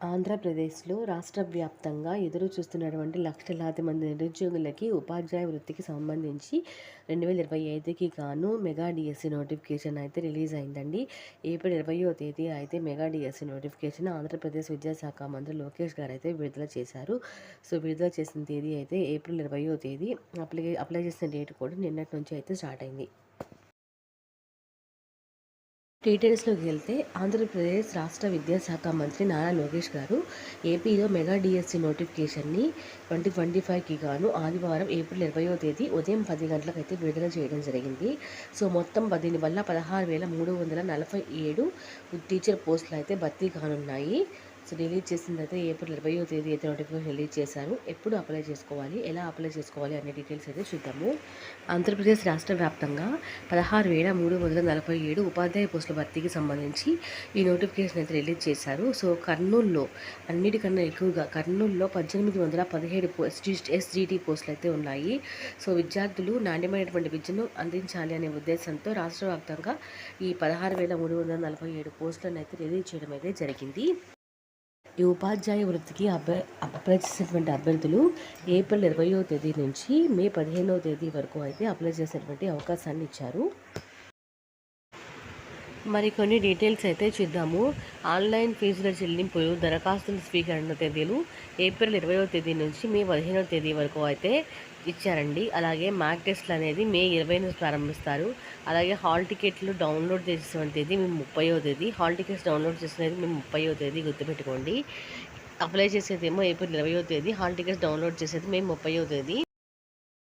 ఆంధ్రప్రదేశ్లో రాష్ట్ర వ్యాప్తంగా ఎదురు చూస్తున్నటువంటి లక్షలాది మంది నిరుద్యోగులకి ఉపాధ్యాయ వృత్తికి సంబంధించి రెండు వేల ఇరవై ఐదుకి గాను మెగా డిఎస్సి నోటిఫికేషన్ అయితే రిలీజ్ అయిందండి ఏప్రిల్ ఇరవయో తేదీ అయితే మెగా డిఎస్సి నోటిఫికేషన్ ఆంధ్రప్రదేశ్ విద్యాశాఖ మంత్రి లోకేష్ గారు అయితే విడుదల చేశారు. సో విడుదల చేసిన తేదీ అయితే ఏప్రిల్ ఇరవయో తేదీ. అప్లై అప్లై చేసిన డేట్ కూడా నిన్నటి నుంచి అయితే స్టార్ట్ అయింది. డీటెయిల్స్లోకి వెళ్తే ఆంధ్రప్రదేశ్ రాష్ట్ర విద్యాశాఖ మంత్రి నారా లోకేష్ గారు ఏపీలో మెగా డిఎస్సి నోటిఫికేషన్ని ట్వంటీ ట్వంటీ ఫైవ్కి గాను ఆదివారం ఏప్రిల్ ఇరవయో తేదీ ఉదయం పది గంటలకైతే విడుదల చేయడం జరిగింది. సో మొత్తం దీని వల్ల పదహారు వేల మూడు వందల నలభై ఏడు టీచర్ పోస్టులు అయితే భర్తీ కానున్నాయి. సో రిలీజ్ చేసింది అయితే ఏప్రిల్ ఇరవయో తేదీ అయితే నోటిఫికేషన్ రిలీజ్ చేశారు. ఎప్పుడు అప్లై చేసుకోవాలి? ఎలా అప్లై చేసుకోవాలి? అనే డీటెయిల్స్ అయితే చూద్దాము. ఆంధ్రప్రదేశ్ రాష్ట్ర వ్యాప్తంగా పదహారు వేల మూడు వందల నలభై ఏడు ఉపాధ్యాయ పోస్టుల భర్తీకి సంబంధించి ఈ నోటిఫికేషన్ అయితే రిలీజ్ చేశారు. సో కర్నూలులో అన్నిటికన్నా ఎక్కువగా కర్నూలులో పద్దెనిమిది వందల పదిహేడు ఎస్జీటీ పోస్టులు అయితే ఉన్నాయి. సో విద్యార్థులు నాణ్యమైనటువంటి విద్యను అందించాలి అనే ఉద్దేశంతో రాష్ట్ర వ్యాప్తంగా ఈ పదహారు వేల మూడు వందల నలభై ఏడు పోస్టులను అయితే రిలీజ్ చేయడం అయితే జరిగింది. ఈ ఉపాధ్యాయ వృత్తికి అభ్య అప్లై చేసినటువంటి అభ్యర్థులు ఏప్రిల్ ఇరవయో తేదీ నుంచి మే పదిహేనవ తేదీ వరకు అయితే అప్లై చేసేటువంటి అవకాశాన్ని ఇచ్చారు. మరి కొన్ని డీటెయిల్స్ అయితే చూద్దాము. ఆన్లైన్ ఫీజుల చెల్లింపులు దరఖాస్తుల స్వీకరణ తేదీలు ఏప్రిల్ ఇరవయో తేదీ నుంచి మే పదిహేనవ తేదీ వరకు అయితే ఇచ్చారండి. అలాగే మ్యాక్ టెస్ట్లు అనేది మే ఇరవై నుంచి ప్రారంభిస్తారు. అలాగే హాల్ టికెట్లు డౌన్లోడ్ చేసిన తేదీ మేము ముప్పైవ తేదీ. హాల్ టికెట్స్ డౌన్లోడ్ చేసినది మేము ముప్పయో తేదీ గుర్తుపెట్టుకోండి. అప్లై చేసేదేమో ఏప్రిల్ ఇరవయో తేదీ. హాల్ టికెట్స్ డౌన్లోడ్ చేసేది మేము ముప్పైవ తేదీ.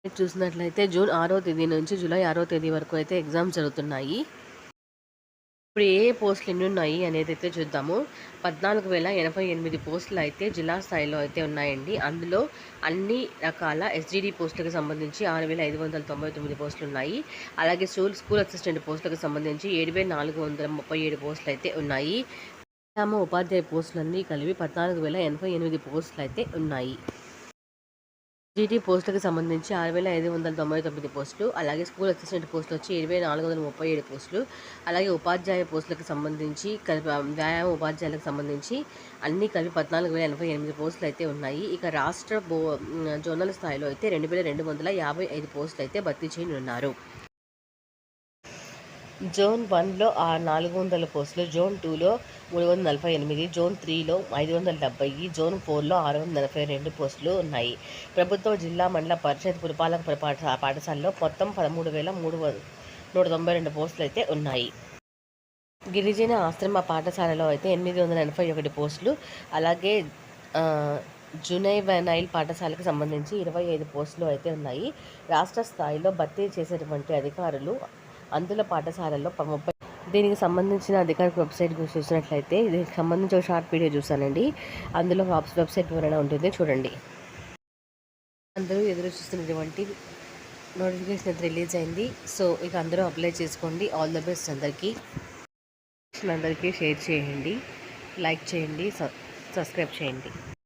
చూసినట్లయితే జూన్ ఆరో తేదీ నుంచి జూలై ఆరో తేదీ వరకు అయితే ఎగ్జామ్స్ జరుగుతున్నాయి. ఇప్పుడు ఏ పోస్టులు ఎన్ని ఉన్నాయి అనేది అయితే చూద్దాము. పద్నాలుగు వేల ఎనభై ఎనిమిది పోస్టులు అయితే జిల్లా స్థాయిలో అయితే ఉన్నాయండి. అందులో అన్ని రకాల ఎస్జీడీ పోస్టులకు సంబంధించి ఆరు వేల ఐదు వందల తొంభై తొమ్మిది పోస్టులు ఉన్నాయి. అలాగే స్కూల్ స్కూల్ అసిస్టెంట్ పోస్టులకు సంబంధించి ఏడు వేల నాలుగు వందల ముప్పై ఏడు పోస్టులు అయితే ఉన్నాయి. ఉపాధ్యాయ పోస్టులన్నీ కలిపి పద్నాలుగు వేల ఎనభై ఎనిమిది పోస్టులు అయితే ఉన్నాయి. జీటీ పోస్టులకు సంబంధించి ఆరు వేల ఐదు వందల తొంభై తొమ్మిది పోస్టులు అలాగే స్కూల్ అసిస్టెంట్ పోస్టులు వచ్చి ఇరవై నాలుగు వందల ముప్పై ఏడు పోస్టులు అలాగే ఉపాధ్యాయ పోస్టులకు సంబంధించి కలిపి వ్యాయామ ఉపాధ్యాయులకు సంబంధించి అన్ని కలిపి పద్నాలుగు వేల ఎనభై ఎనిమిది పోస్టులు అయితే ఉన్నాయి. ఇక రాష్ట్ర బో జోనల్ స్థాయిలో అయితే రెండు వేల రెండు వందల యాభై ఐదు పోస్టులు అయితే భర్తీ చేయనున్నారు. జోన్ వన్లో ఆ నాలుగు వందల పోస్టులు జోన్ టూలో మూడు వందల నలభై ఎనిమిది జోన్ త్రీలో ఐదు వందల డెబ్బై జోన్ ఫోర్లో ఆరు వందల నలభై రెండు పోస్టులు ఉన్నాయి. ప్రభుత్వ జిల్లా మండల పరిషత్ పురపాలక పాఠశాలలో మొత్తం పదమూడు వేల మూడు నూట తొంభై రెండు పోస్టులు అయితే ఉన్నాయి. గిరిజన ఆశ్రమ పాఠశాలలో అయితే ఎనిమిది వందల ఎనభై ఒకటి పోస్టులు అలాగే జునైవెనైల్ పాఠశాలకు సంబంధించి ఇరవై ఐదు పోస్టులు అయితే ఉన్నాయి. రాష్ట్ర స్థాయిలో భర్తీ చేసేటువంటి అధికారులు అందులో పాఠశాలలో ముప్పై దీనికి సంబంధించిన అధికారిక వెబ్సైట్ చూసినట్లయితే దీనికి సంబంధించి ఒక షార్ట్ వీడియో చూసానండి అందులో వెబ్సైట్ వివరణ ఉంటుంది. చూడండి. అందరూ ఎదురు చూస్తున్నటువంటి నోటిఫికేషన్ అయితే రిలీజ్ అయింది. సో ఇక అందరూ అప్లై చేసుకోండి. ఆల్ ద బెస్ట్ అందరికీ. అందరికీ షేర్ చేయండి. లైక్ చేయండి. సబ్స్క్రైబ్ చేయండి.